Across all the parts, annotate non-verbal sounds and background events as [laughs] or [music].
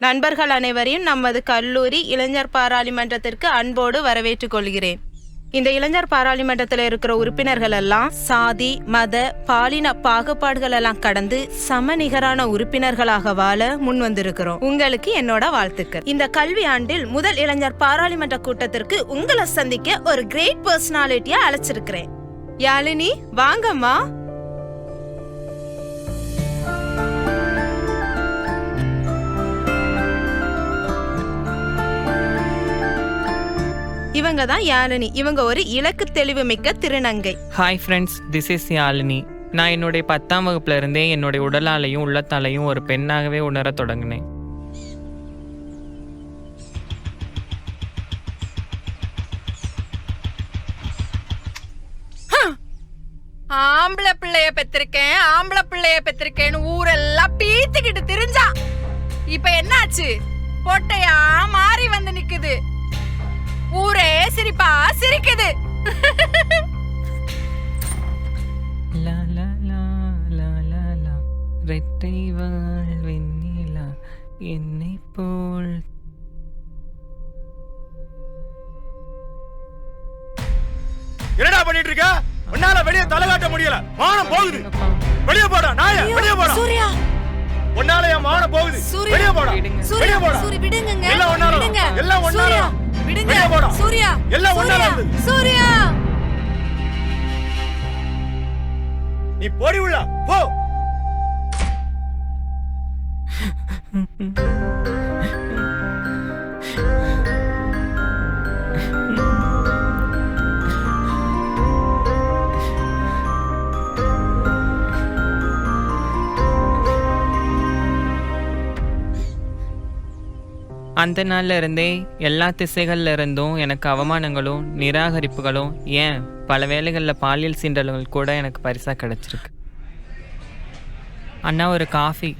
நண்பர்கள் அனைவரையும் நமது கல்லூரி இளைஞர் பாராளுமன்றத்திற்கு அன்போடு வரவேற்றுக் கொள்கிறேன். இந்த இளைஞர் பாராளுமன்றத்தில் இருக்கிற உறுப்பினர்கள் எல்லாம் சாதி மத பாலின பாகுபாடுகள் எல்லாம் கடந்து சமநிகரான உறுப்பினர்களாக வாழ முன் வந்திருக்கிறோம். உங்களுக்கு என்னோட வாழ்த்துக்கள். இந்த கல்வி ஆண்டில் முதல் இளைஞர் பாராளுமன்ற கூட்டத்திற்கு உங்களை சந்திக்க ஒரு கிரேட் பர்சனாலிட்டியா அழைச்சிருக்கிறேன். யாழினி வாங்கம்மா. இவங்க தான் யாழினி. இவங்க ஒரு இலக்கு தெளிவு மிக்க திருநங்கை. Hi friends this is Yazhini. நான் என்னுடைய பத்தாம் வகுப்புல இருந்தே என்னுடைய உடலாலையும் உள்ளத்தாலையும் ஒரு பெண்ணாகவே உணரத் தொடங்கினேன். ஆம்பளை பிள்ளைய பெத்திருக்கேன் ஆம்பளை பிள்ளைய பெத்திருக்கேன்னு ஊரெல்லாம் பீத்திக்கிட்டு திரிஞ்சா. இப்ப என்னாச்சு? பொட்டையா மாறி வந்து நிக்குது. ஊரே சிரிப்பா சிரிக்குது. லா, லா, லா, லா, லா, லா. ரெட்டை வாழ் வெண்ணிலா என்னை போல். என்னடா பண்ணிட்டு இருக்க உன்னால வெளிய தலை காட்ட முடியல. மானம் போகுது. வெளிய போடா நாய வெளிய போடா. சூர்யா. உன்னால என் மானம் போகுது. சூர்யா. வெளிய போடா. வெளிய போடா. எல்லாம் விடுங்க. எல்லாம் சூர்யா. விடுங்க. சூர்யா எல்லாம் ஒண்ணால சூர்யா இருந்தது. சூர்யா. நீ போடி உள்ள போ. [laughs] அந்த நாள்ல இருந்தே எல்லா திசைகள்ல இருந்தும் எனக்கு அவமானங்களும் நிராகரிப்புகளும் ஏன் பல வேளைகளில் பாலியல் சீண்டல்கள் கூட எனக்கு பரிசா கிடைச்சிருக்கு. அண்ணா ஒரு காஃபி.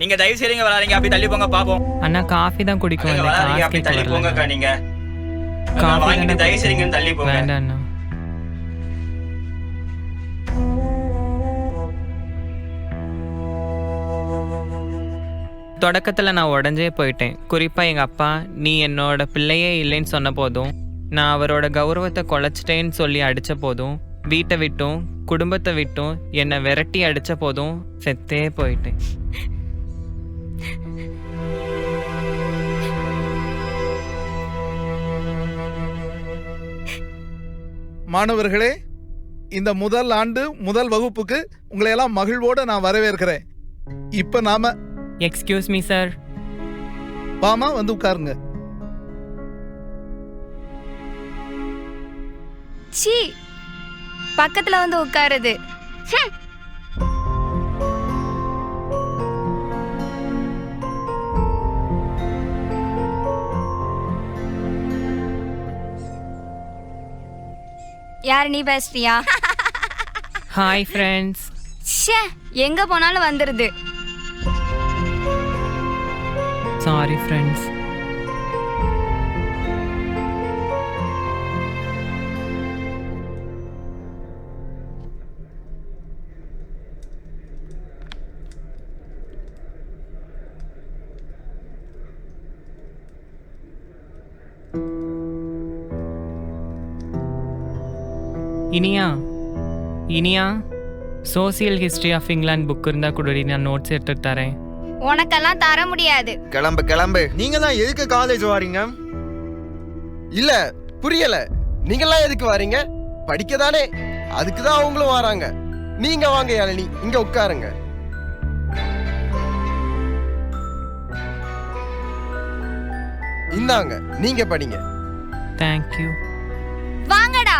நீங்க தயவு செய்யுங்க வராதீங்க. அப்படி தள்ளி போங்க பாப்போம். அண்ணா காஃபி தான் குடிக்க நீங்க வந்தேன் வராதீங்க காசு அப்படி கேட்க தள்ளி போங்கக்கா நீங்க. காஃபி தயவு செய்யுங்க தள்ளி போங்க. வேண்டாம் அண்ணா. தொடக்கத்தில் நான் உடஞ்சே போயிட்டேன். குறிப்பாக எங்கள் அப்பா நீ என்னோட பிள்ளையே இல்லைன்னு சொன்ன போதும் நான் அவரோட கௌரவத்தை குலைச்சிட்டேன்னு சொல்லி அடித்த போதும் வீட்டை விட்டும் குடும்பத்தை விட்டும் என்னை விரட்டி அடித்த போதும் செத்தே போயிட்டேன். மாணவர்களே இந்த முதல் ஆண்டு முதல் வகுப்புக்கு உங்களை எல்லாம் நான் வரவேற்கிறேன். இப்போ நாம எக்ஸ்கியூஸ் மீ சார் வாமா வந்து உட்காருங்க. சீ பக்கத்துல வந்து உட்காருது. யார் நீ பேசுறியா? ஹாய் ஃப்ரெண்ட்ஸ் ஷே எங்க போனாலும் வந்துருது. Sorry friends Iniya Iniya social history of England book இருந்தால் கொடுடி நான் நோட்ஸ் எடுத்து தரேன். உனக்கெல்லாம் தர முடியாது. கிளம்பு கிளம்பு. நீங்க தான் எதுக்கு காலேஜ் வாரீங்க? இல்ல புரியல. நீங்கெல்லாம் எதுக்கு வாரீங்க? படிக்க தானே அதுக்கு தான் அவங்களும் வராங்க. நீங்க வாங்க யாழினி. இங்க உட்காருங்க. இந்தாங்க நீங்க படிங்க. தேங்க்யூ வாங்கடா.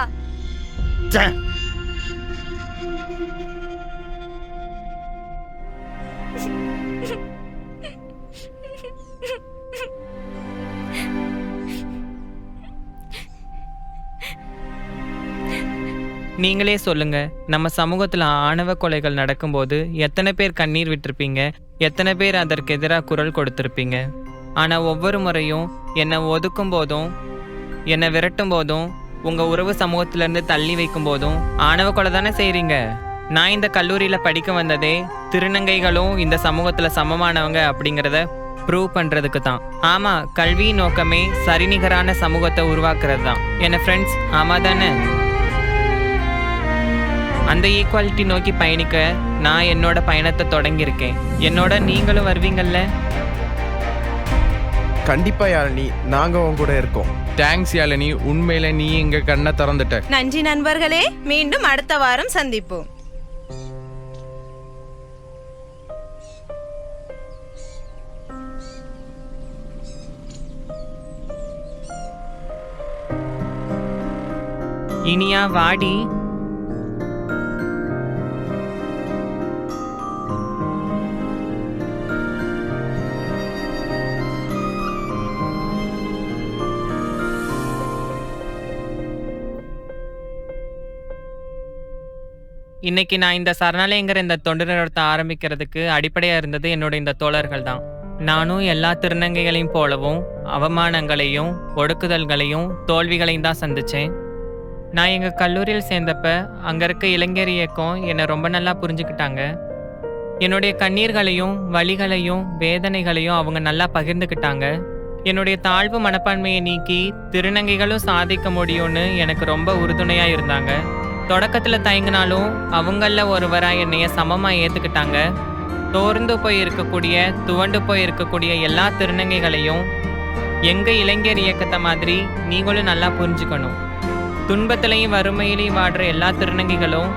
நீங்களே சொல்லுங்க. நம்ம சமூகத்தில் ஆணவ கொலைகள் நடக்கும்போது எத்தனை பேர் கண்ணீர் விட்டுருப்பீங்க? எத்தனை பேர் அதற்கு எதிராக குரல் கொடுத்துருப்பீங்க? ஆனால் ஒவ்வொரு முறையும் என்னை ஒதுக்கும் போதும் என்னை விரட்டும் போதும் உங்கள் உறவு சமூகத்திலேருந்து தள்ளி வைக்கும் போதும் ஆணவ கொலை தானே செய்கிறீங்க நான் இந்த கல்லூரியில் படிக்க வந்ததே திருநங்கைகளும் இந்த சமூகத்தில் சமமானவங்க அப்படிங்கிறத ப்ரூவ் பண்ணுறதுக்கு தான். ஆமாம் கல்வி நோக்கமே சரிநிகரான சமூகத்தை உருவாக்குறது தான். என்ன ஃப்ரெண்ட்ஸ் ஆமாம் தானே அந்த ஈக்குவாலிட்டி நோக்கி பயணிக்க நான் என்னோட பயணத்தை தொடங்கியிருக்கேன். என்னோட நீங்களும் வருவீங்கல்ல? கண்டிப்பா யாழினி நாங்க உங்க கூட இருக்கோம். தேங்க்ஸ் யாழினி உண்மையில நீ எங்க கண்ணை திறந்துட்ட. நன்றி நண்பர்களே மீண்டும் அடுத்த வாரம் சந்திப்போம். இனியா வாடி. இன்னைக்கு நான் இந்த சரணாலயங்கிற இந்த தொண்டு நிறுவனத்தை ஆரம்பிக்கிறதுக்கு அடிப்படையாக இருந்தது என்னோட இந்த தோழர்கள் தான் நானும் எல்லா திருநங்கைகளையும் போலவும் அவமானங்களையும் ஒடுக்குதல்களையும் தோல்விகளையும் தான் சந்திச்சேன். நான் எங்கள் கல்லூரியில் சேர்ந்தப்ப அங்கே இருக்க இளைஞர் இயக்கம் என்னை ரொம்ப நல்லா புரிஞ்சுக்கிட்டாங்க. என்னுடைய கண்ணீர்களையும் வழிகளையும் வேதனைகளையும் அவங்க நல்லா பகிர்ந்துக்கிட்டாங்க. என்னுடைய தாழ்வு மனப்பான்மையை நீக்கி திருநங்கைகளும் சாதிக்க முடியும்னு எனக்கு ரொம்ப உறுதுணையாக இருந்தாங்க. தொடக்கத்தில் தயங்கினாலும் அவங்களில் ஒருவராக என்னைய சமமாக ஏற்றுக்கிட்டாங்க தோர்ந்து போய் இருக்கக்கூடிய துவண்டு போய் இருக்கக்கூடிய எல்லா திருநங்கைகளையும் எங்கள் இளைஞர் இயக்கத்தை மாதிரி நீங்களும் நல்லா புரிஞ்சுக்கணும். துன்பத்திலையும் வறுமையிலையும் வாடுற எல்லா திருநங்கைகளும்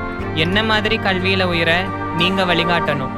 என்ன மாதிரி கல்வியில் உயர நீங்கள் வழிகாட்டணும்.